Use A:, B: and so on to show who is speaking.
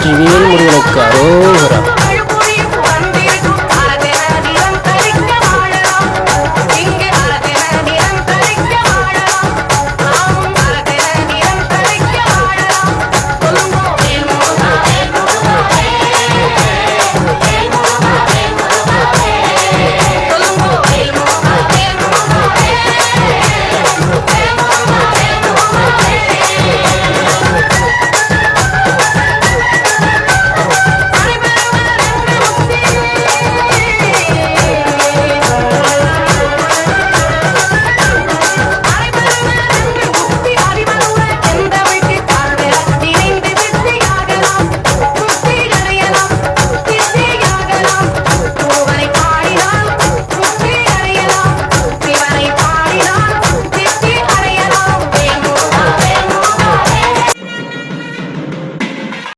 A: കിഴിയൽ മുറികളൊക്കെ അറോഹറ